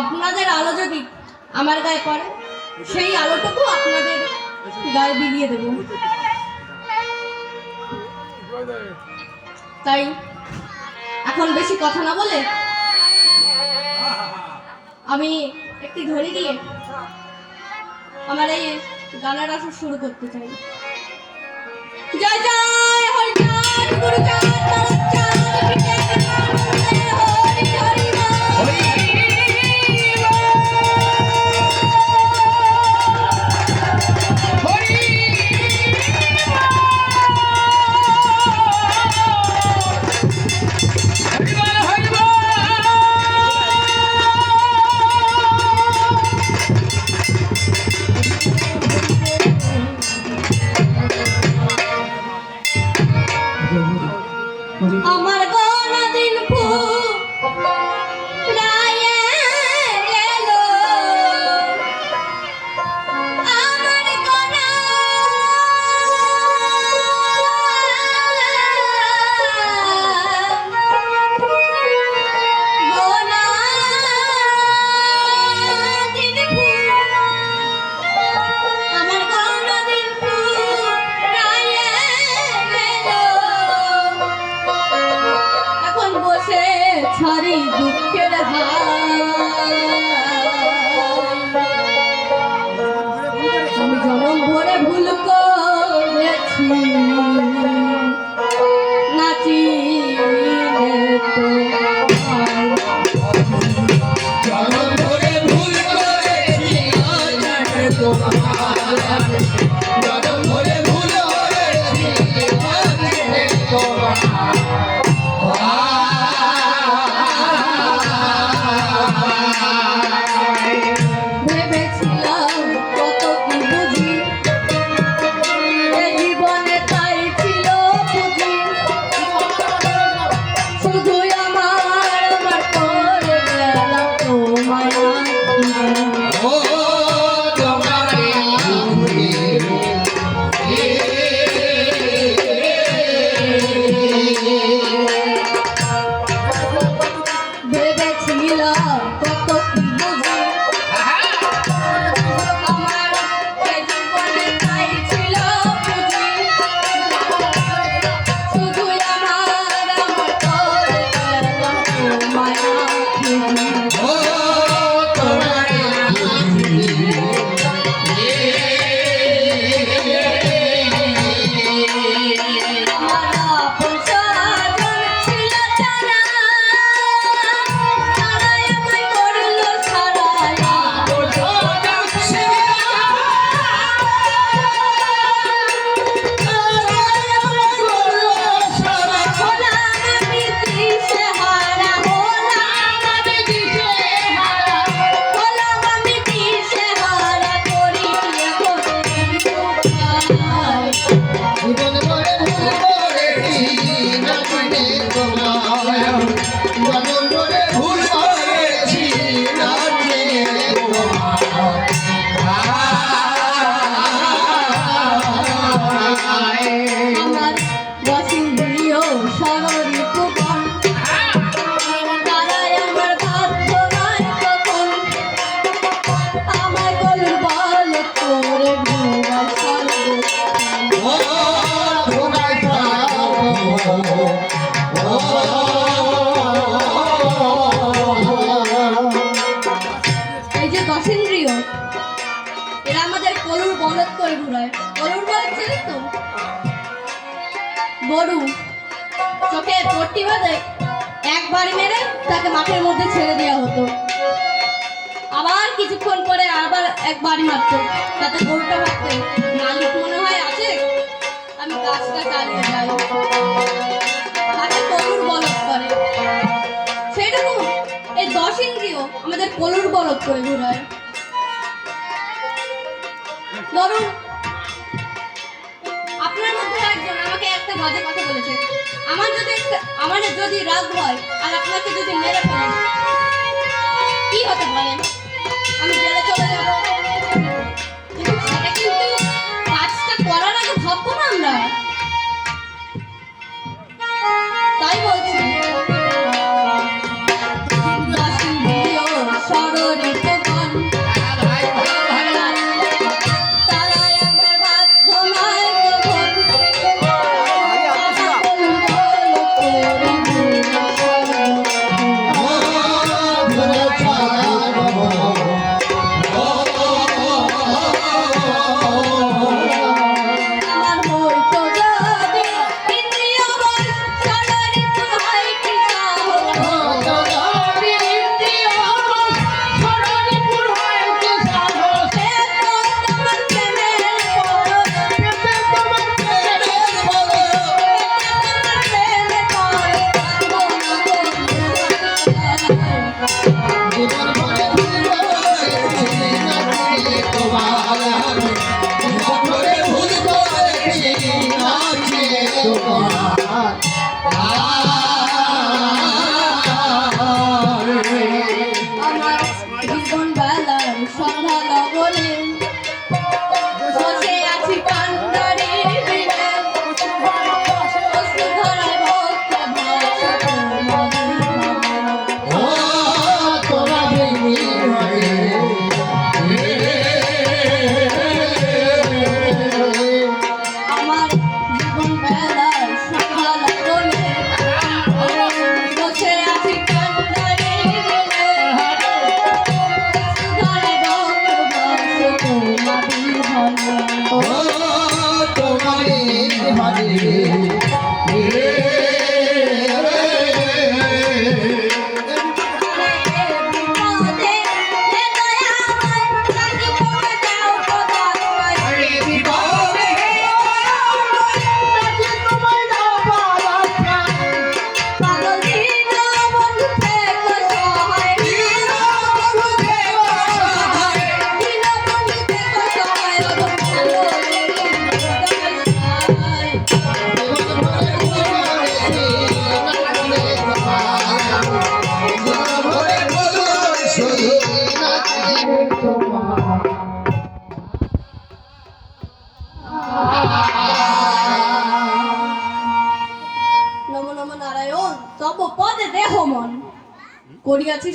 আপনাদের আলো যদি আমার গায়ে পড়ে, সেই আলোটুকু আপনাদের গায়ে বিলিয়ে দেব। তাই এখন বেশি কথা না বলে আমি একটি ধরে দিয়ে আমার এই গানের আসর শুরু করতে চাই। জয় জয় হরি চাঁদ দুঃখের গরু চোখে পট্টি বাঁধে, একবার মেরে তাকে মাঠের মধ্যে ছেড়ে দেওয়া হতো। আবার কিছুক্ষণ পরে আবার একবারই মারতো, তাতে গরুটা ভাবতে মালিক মনে হয় আছে? আমি গাছটা চালিয়ে যাই। তাকে কলুর বলদ করে সেরকম এই দশ ইন্দ্রিয় আমাদের কলুর বলদ করে ঘুরায়। ধরুন বাজে কথা বলেছে। আমার যদি আমার যদি রাগ হয়, আর আপনাকে যদি মেরে ফেলেন, কি হতে পারে?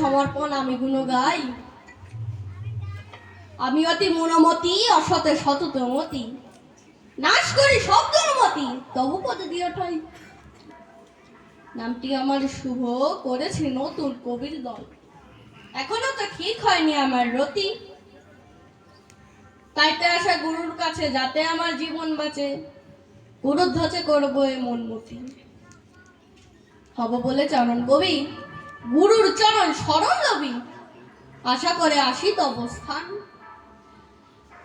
সমর্পণ আমি গুণ গাই আমি অতি মনোমতি, অসতে সততমতি। নাশ করি শব্দমতি, তবু পদে দিয়ে ঠাই নামটি আমার শুভ করেছি নতুন কবির দল। এখনও তো ঠিক হয়নি আমার রতি। তাইতে আসা গুরুর কাছে যাতে আমার জীবন বাঁচে গুরুর ধ্বজে করব এ মনমতি। হব বলে চরণ কবি। গুরুর চরণ স্মরণ লবি। আশা করে আসি অবস্থান।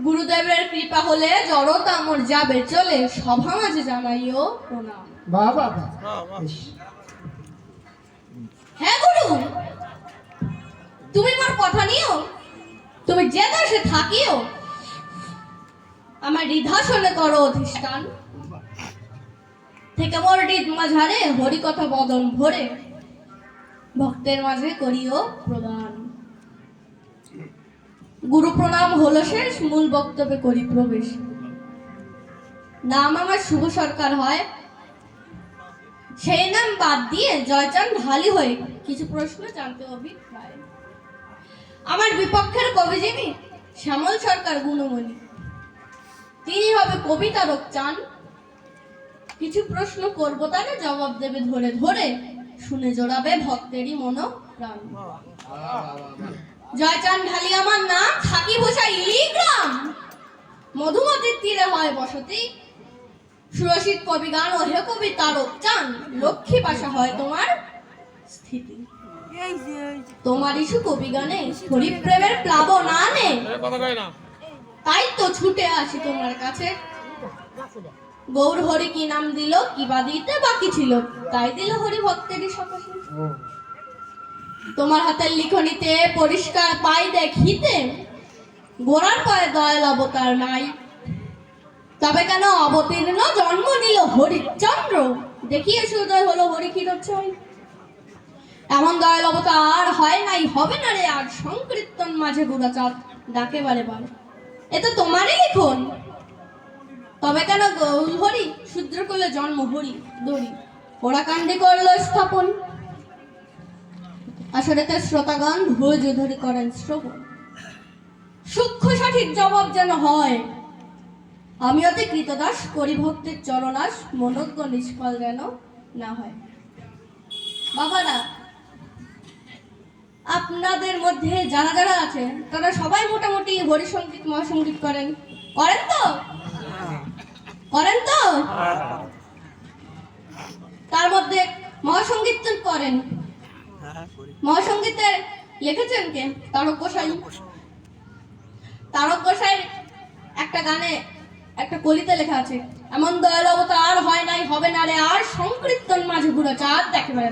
গুরুদেবের কৃপা হলে জড়তা মোর যাবে চলে সভা মাঝে জানাইও প্রণাম। বাবা হ্যাঁ গুরু। তুমি মোর কথা নিও। তুমি যে দেশে থাকিও। আমার হৃদাসনে করো অধিষ্ঠান। থেকে মোর হৃদ মাঝারে হরি কথা বদন ভরে। ভক্তের মাঝে করিও প্রদান। গুরু প্রণাম হলো শেষ, মূল বক্তব্যে করি প্রবেশ। নাম আমার শুভ সরকার হয়। সেই নাম বাদ দিয়ে জয়চান ঢালি হয়ে কিছু প্রশ্ন জানতে অভিপ্রায়। আমার বিপক্ষের কবি যিনি, শ্যামল সরকার গুণমণি। তিনি হবে কবিতারক চান কিছু প্রশ্ন করব তাহলে জবাব দেবে ধরে ধরে। শুনে জোড়াবে ভক্তেরই মন প্রাণ জয়চান ঢালি আমার নাম থাকি বসা ইলিগ্রাম মধুমতির তীরে হয় বসতি। সুরসিত কবি গান ও হে কবি তারক চান। লক্ষ্মী পাশা হয় তোমার স্থিতি। তোমার ইস্যু কবি গানে হরিপ্রেমের প্লাবন আনে তাই তো ছুটে আসি তোমার কাছে। গৌর হরি কি নাম দিল, কি বা দিতে বাকি ছিল? তাই দিল হরি ভক্তেরই সকাশে। তোমার হাতের লিখনিতে পরিষ্কার পাই দেখিতে গোড়ার পায়ে দয়াল অবতার নাই। তবে কেন অবতীর্ণ জন্ম নিল হরিচন্দ্র দেখিয়েছে উদয় হলো হরি ক্ষীরোচ্ছয় এমন দয়াল অবতার হয় নাই, হবে না রে আর সংকীর্তন মাঝে গুড়াচাঁদ ডাকে বারে বারে এ তো তোমারই লিখন। তবে কেন গৌর হরি শূদ্র করলে জন্ম, হরি, দড়ি। ওরা কাণ্ডে করল স্থাপন। আসলে তার শ্রোতাগণ ধৈর্য ধরে করেন শ্রবণ। সূক্ষ্ম সঠিক জবাব যেন হয় আমি অতি কৃতদাস করি ভক্তের চরণাস, মনজ্ঞ নিষ্ফল যেন না হয়। বাবারা, আপনাদের মধ্যে যারা যারা আছে তারা সবাই মোটামুটি হরিসঙ্গীত মহাসঙ্গীত করেন। করেন তো? করেন তো? তার মধ্যে মহাসঙ্গীত করেন। মহাসঙ্গীতে লিখেছেন কে? তারক গোসাই। তারক গোসাই। একটা গানে একটা কলিতে লেখা আছে এমন দয়াল অবতার হয় নাই হবে না রে আর সংকীর্তন মাঝে ঘুরে চাঁদ দেখে বেড়ে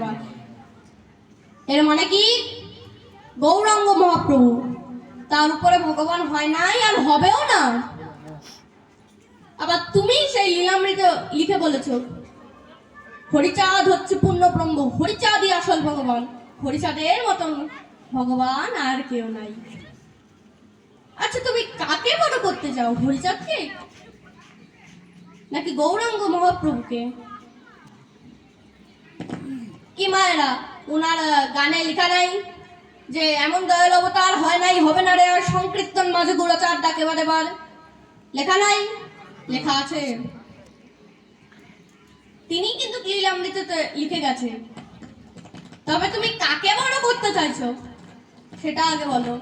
এর মানে কি? গৌরাঙ্গ মহাপ্রভু তার উপরে ভগবান হয় নাই আর হবেও না। আবার তুমি সেই লীলামৃত লিখে বলেছ। হরিচাঁদ হচ্ছে পূর্ণ ব্রহ্ম হরিচাঁদই আসল ভগবান। হরিচাঁদের মতন ভগবান আর কেউ নাই। আচ্ছা তুমি কাকে বড় করতে চাও, হরিচাঁদকে? নাকি গৌরাঙ্গ মহাপ্রভুকে? কি মায়েরা ওনার গানে লেখা নাই যে এমন দয়াল অবতার হয় নাই, হবে না রে আর সংকীর্তন মাঝে গোড়াচার ডাকে বারে বার লেখা নাই? লেখা আছে। তিনি কিন্তু লীলামৃততে লিখে গেছে তবে তুমি কাকে বড় করতে চাইছো সেটা আগে বলো।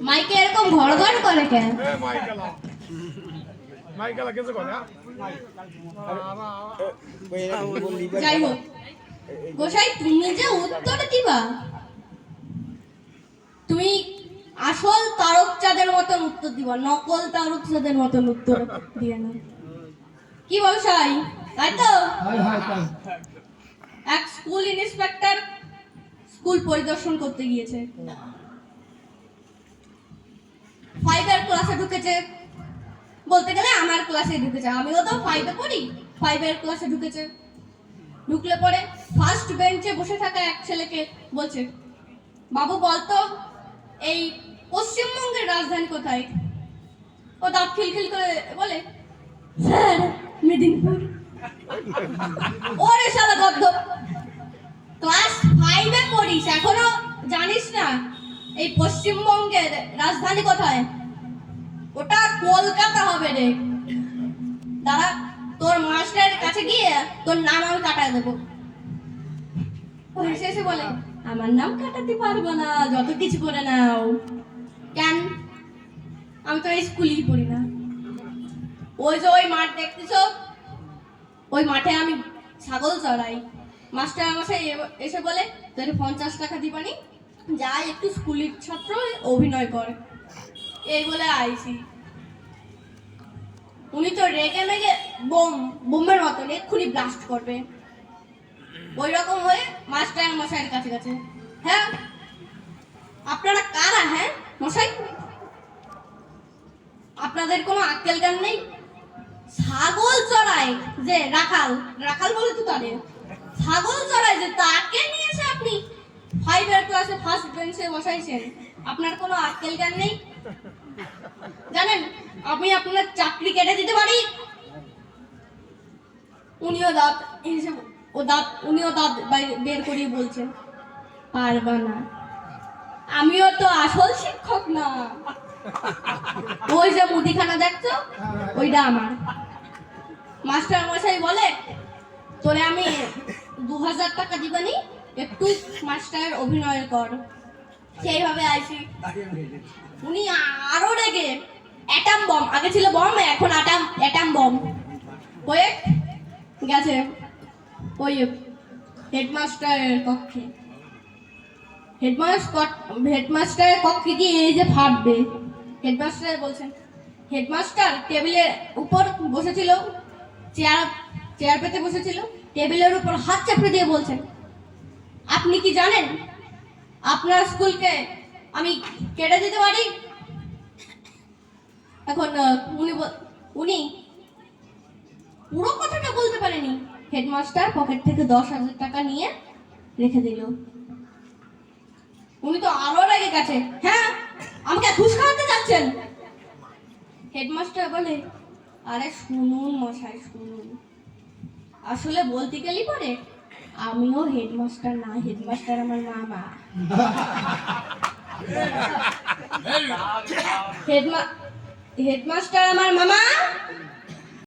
মাইকে এরকম ঘর ঘর করে কেন? হ্যাঁ? যাই হোক গোসাই তুমি যে উত্তর দিবা তুমি আসল তারক চাঁদের মতন উত্তর দিবা নকল তারক চাঁদের মতন উত্তর দিয়ে না কি বল সাই তাই তো? এক স্কুল ইন্সপেক্টর স্কুল পরিদর্শন করতে গিয়েছে। ফাইভের ক্লাসে ঢুকেছে। বলতে গেলে আমার ক্লাসে ঢুকেছে আমিও তো ফাইভে পড়ি ফাইভের ক্লাসে ঢুকেছে। ঢুকলে পরে ফার্স্ট বেঞ্চে বসে থাকা এক ছেলেকে বলছে বাবু বলতো এই পশ্চিমবঙ্গের রাজধানী কোথায়? ও দাঁত খিলখিল করে বলে, স্যার, মেদিনীপুর। ওরে শালা গদ্দ ক্লাস ফাইভে পড়িস, এখনও জানিস না এই পশ্চিমবঙ্গের রাজধানী কোথায়? ওটা কলকাতা হবে রে। দাঁড়া, তোর মাস্টারের কাছে গিয়ে তোর নাম আমি কাটায় দেবো। এসে বলে আমার নাম কাটাতে পারব না, যত কিছু করে নাও। কেন? আমি তো স্কুলেই পড়ি না। ওই যে ওই মাঠ দেখতেছ? ওই মাঠে আমি ছাগল চড়াই। মাস্টার আমাকে এসে বলে, তোর পঞ্চাশ টাকা দিবানি যা, একটু স্কুলের ছাত্র অভিনয় কর। এই বলে আইসি উনি তো রেগে মেগে বোম বোমের মতন এক্ষুনি ব্লাস্ট করবে। ওই রকম হয়ে মাস্টার মশাইয়ের কাছে কাছে হ্যাঁ? আপনারা কারা হ্যাঁ মশাই? আপনাদের কোনো আক্কেল জ্ঞান নেই? ছাগল চড়ায় যে রাখাল রাখাল বলে তো তাদের। ছাগল চড়ায় যে তাকে নিয়ে এসে আপনি? ফাইভের ক্লাসে ফার্স্ট বেঞ্চে বসাইছেন। আপনার কোনো আক্কেল জ্ঞান নেই? জানেন, আমি আপনার চাকরি কেটে দিতে পারি? উনিও দাঁত হিসেবে ও দাঁত, উনিও দাঁত বের করিয়ে বলছেন। পারবা না। আমিও তো আসল শিক্ষক না। ওই যে মুদিখানা দেখছ? ওইটা আমার। মাস্টার মশাই বলে, তোরে আমি দু হাজার টাকা দিবানি, একটু মাস্টার অভিনয় কর। সেইভাবে আইসি। উনি আরও রেগে। Atom bomb. আগে ছিল বম, এখন অ্যাটাম অ্যাটাম বম। হয়ে গেছে। ওই হেডমাস্টারের কক্ষে। হেডমাস্টার হেডমাস্টারের কক্ষে গিয়ে এই যে ফাটবে, হেডমাস্টার বলছেন, হেডমাস্টার টেবিলের উপর বসেছিল, চেয়ার চেয়ার পেতে বসেছিল, টেবিলের উপর হাত চাপড়ে দিয়ে বলছেন, আপনি কি জানেন, আপনার স্কুলকে আমি কেটে দিতে পারি? এখন উনি উনি পুরো কথাটা বলতে পারেনি। হেডমাস্টার পকেট থেকে দশ হাজার টাকা নিয়ে রেখে দিল। উনি তো আরও রেগে গেছে। হ্যাঁ আমাকে ঘুষ খাওয়াতে যাচ্ছেন। হেডমাস্টার বলে আরে শুনুন মশাই শুনুন। আসলে বলতে গেলি পরে আমিও হেডমাস্টার না হেডমাস্টার আমার মামা। হেডমা হেডমাস্টার আমার মামা?